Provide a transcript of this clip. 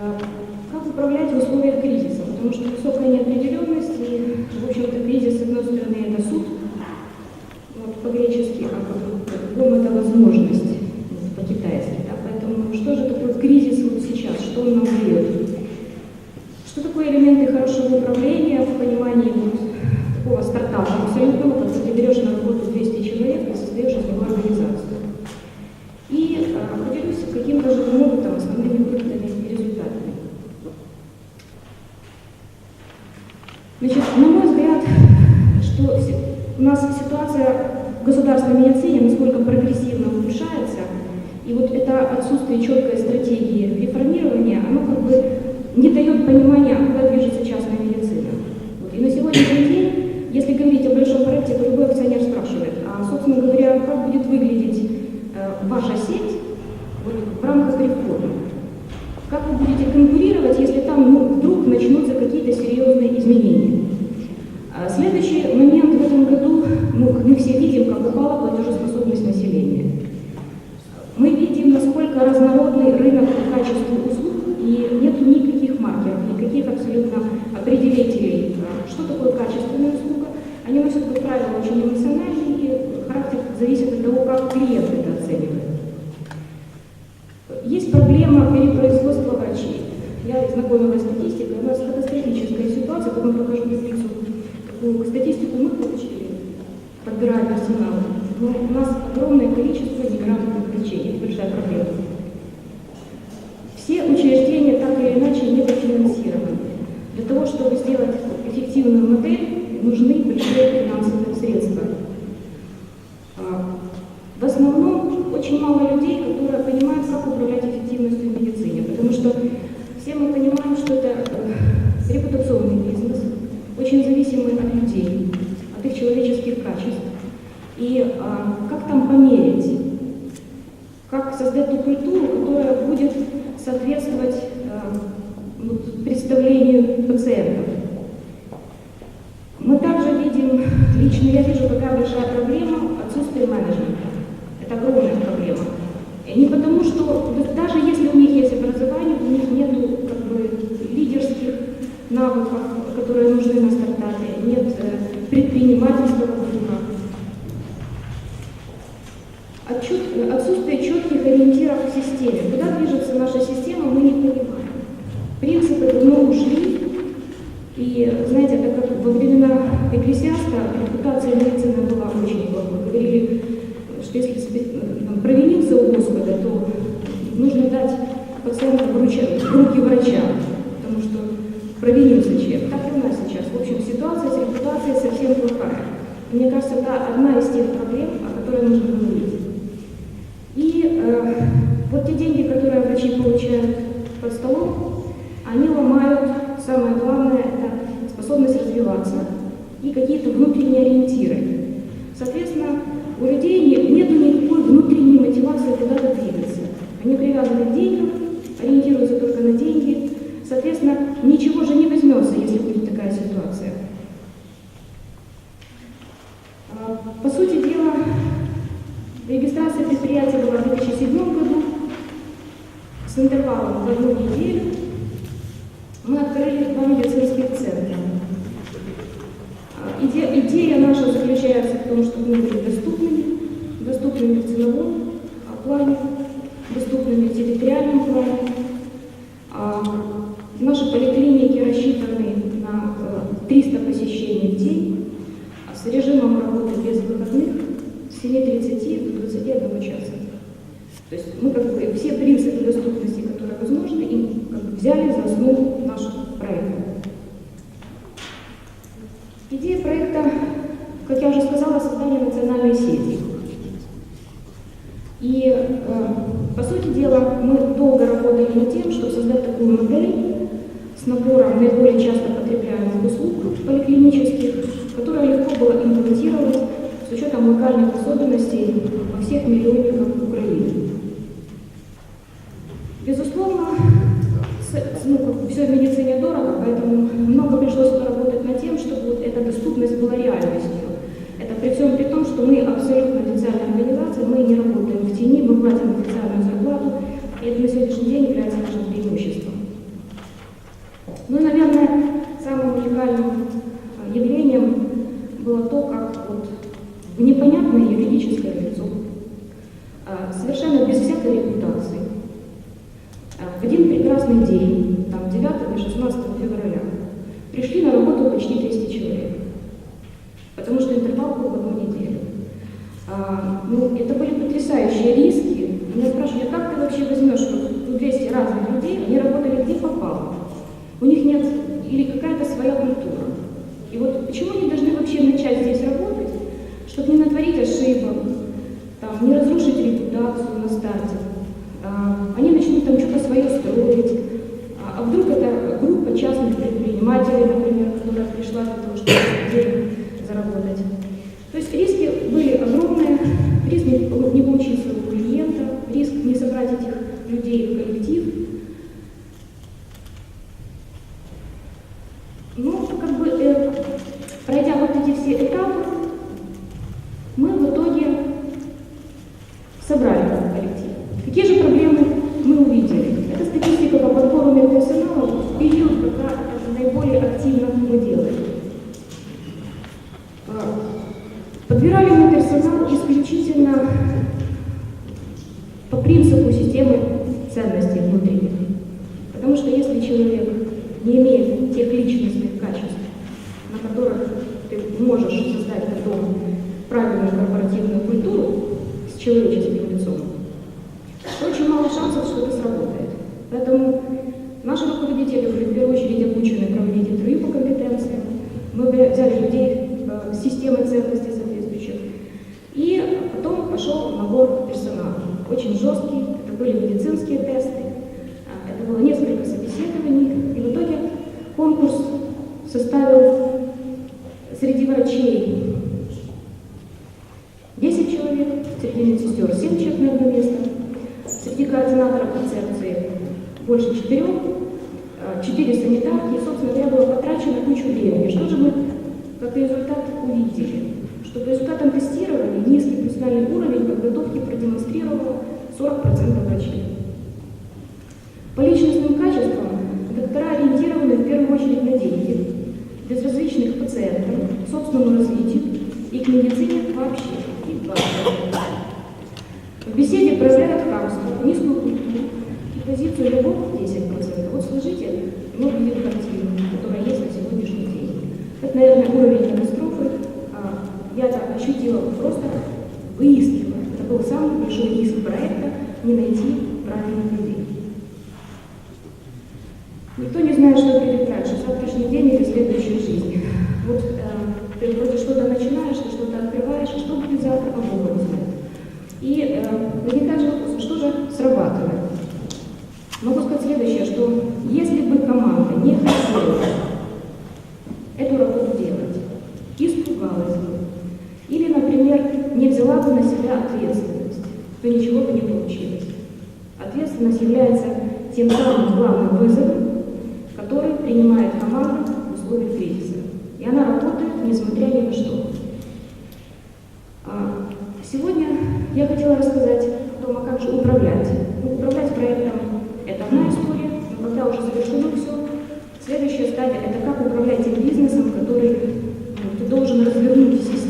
А, Как управлять в условиях кризиса? Потому что высокая неопределенность и, в общем-то, кризис, с одной стороны, это суд, вот, по-гречески, а по-другому это возможность, вот, по-китайски. Да? Поэтому что же такое кризис вот сейчас, что он нам дает? Что такое элементы хорошего управления в понимании вот такого стартапа абсолютного, когда ты берешь на работу 200 человек и создаешь из него организацию? И а, поделюсь каким-то живым опытом, основными выводами и результатами. Значит, на мой взгляд, что си- у нас ситуация в государственной медицине насколько прогрессивно улучшается, и вот это отсутствие четкой стратегии реформирования, оно как бы не дает понимания, куда движется частная медицина. Вот. И на сегодняшний день, если говорить о большом проекте, то любой акционер спрашивает, а, собственно говоря, как будет выглядеть э, ваша сеть вот, в рамках реформы? Как вы будете конкурировать, если там ну, вдруг начнутся какие-то серьезные изменения? А Следующий момент в этом году, ну, мы все видим, как упала платежеспособность населения. Мы видим, насколько разнородный рынок по качеству услуг, и нет никаких маркеров, никаких абсолютно определителей, а, что такое качественная услуга. Они носят, как правило, очень эмоциональный и характер зависит от того, как клиент это оценивает. Есть проблема перепроизводства врачей. Я знакомилась с статистикой, у нас катастрофическая ситуация, потом покажу таблицу. Такую статистику мы получили, подбирая персонал. Но у нас огромное количество неграмотных врачей, это большая проблема. Все учреждения так или иначе недофинансированы. Для того, чтобы сделать эффективную модель, нужны большие финансовые средства. А, В основном очень мало людей, которые понимают, как управлять эффективностью в медицине, потому что все мы понимаем, что это э, репутационный бизнес, очень зависимый от людей, от их человеческих качеств. И а, как там померить, как создать ту культуру, которая будет соответствовать вот, представлению пациентов. Мы также видим, лично я вижу, какая большая проблема отсутствие менеджмента. Это огромная проблема. И не потому, что да- даже если у них есть образование, у них нет как бы, лидерских навыков, которые нужны на стартапе, нет э, предпринимательского духа. Отчет- отсутствие четких ориентиров в системе. Куда движется наша система, мы не понимаем. Принципы давно ушли, и, знаете, это как во времена Экклесиаста репутация медицины была очень плохой. Говорили, что если спе- там, провинился у Господа, то нужно дать пациенту в руки врача, потому что провинился человек. Так и у нас сейчас. В общем, ситуация с репутацией совсем плохая. Мне кажется, это одна из тех проблем, о которой нужно говорить. И э, вот те деньги, которые врачи получают под столом, они ломают, самое главное, это способность развиваться и какие-то внутренние ориентиры. Соответственно, у людей нет никакой внутренней мотивации куда-то двигаться. Они привязаны к деньгам, ориентируются только на деньги. Соответственно, ничего же не возьмется, если будет такая ситуация. А, По сути дела, регистрация предприятия была в 2007 году с интервалом в одну неделю. Открыли два медицинских центра. А, иде- идея наша заключается в том, чтобы мы были доступными, доступными в ценовом а, плане, доступными в территориальном плане. А, Наши поликлиники рассчитаны на э, 300 посещений в день а с режимом работы без выходных с 7.30 до 21 часа. То есть мы как бы все принципы доступности, которые возможны, и как бы взяли за основу нашего проекта. Идея проекта, как я уже сказала, создание национальной сети. И, э, по сути дела, мы долго работали над тем, чтобы создать такую модель с набором наиболее часто потребляемых услуг поликлинических, которые легко было имплантировать с учетом локальных особенностей во всех миллионниках Украины. Безусловно, с- ну, как бы все в медицине дорого, поэтому много пришлось поработать над тем, чтобы вот эта доступность была реальностью. Это при всем при том, что мы абсолютно официальная организация, мы не работаем в тени, мы платим официальную зарплату, И это на сегодняшний день является нашим преимуществом. Ну и, наверное, самым уникальным э, явлением было то, как вот в непонятное юридическое лицо, э, совершенно без всякой репутации, э, один прекрасный день, там 9 или 16 февраля, пришли на работу почти 200 человек, потому что интервал был в одну неделю. А, ну, это были потрясающие риски. Меня спрашивали, как ты вообще возьмешь вот 200 разных людей, они работали где попало. У них нет или какая-то своя культура. И вот почему они должны вообще начать здесь работать, чтобы не натворить ошибок, там, не разрушить репутацию на старте. А, они начнут там что-то свое строить. А, а вдруг это группа частных предпринимателей, например, которая пришла для того, чтобы денег заработать. То есть риски были огромные, риск не, не получить своего клиента, риск не собрать этих людей в коллектив. Ну, как бы, э, пройдя вот эти все этапы, мы в итоге собрали этот коллектив. Какие же проблемы мы увидели? Это статистика по подбору медперсонала в период, когда это наиболее активно мы делали. А, Подбирали мы персонал исключительно по принципу системы ценностей внутренних. Потому что если человек не имеет тех личностных качеств, на которых ты можешь создать потом правильную корпоративную культуру с человеческим лицом, то очень мало шансов, что это сработает. Поэтому наши руководители в первую очередь обучены проводить интервью по компетенциям. Мы взяли людей э, с системой ценностей Очень жесткий, это были медицинские тесты, а, это было несколько собеседований. И в итоге конкурс составил среди врачей 10 человек, среди медсестер 7 человек на одно место, среди координаторов концепции больше четырех, 4 санитарки, и, собственно говоря, было потрачено кучу времени. Что же мы как результат увидели? Что по результатам тестирования низкий профессиональный уровень подготовки продемонстрировало 40% врачей. По личностным качествам доктора ориентированы в первую очередь на деньги, безразличных пациентам, к собственному развитию и к медицине вообще. И. В беседе проявляют хамство, низкую культуру и позицию любовь 10%. Вот сложите, и мы увидим картину, которая есть на сегодняшний день. Это, наверное, уровень Это ощутила просто выискивая. Это был самый большой риск проекта не найти правильных людей. Никто не знает, что будет дальше, завтрашний день или следующая жизнь. Вот э, ты вроде что-то начинаешь, ты что-то открываешь, а что будет завтра, а Бог его знает. И э, возникает вопрос, а что же срабатывает? Могу сказать следующее, что если бы команда не хотела эту работу делать, испугалась бы, или, например, не взяла на себя ответственность, то ничего бы не получилось. Ответственность является тем самым главным вызовом, который принимает команда в условиях кризиса. И она работает, несмотря ни на что. А, Сегодня я хотела рассказать о том, а как же управлять. Ну, управлять проектом – это одна история, но когда уже завершено все, следующая стадия – это как управлять тем бизнесом, который ну, ты должен развернуть систему,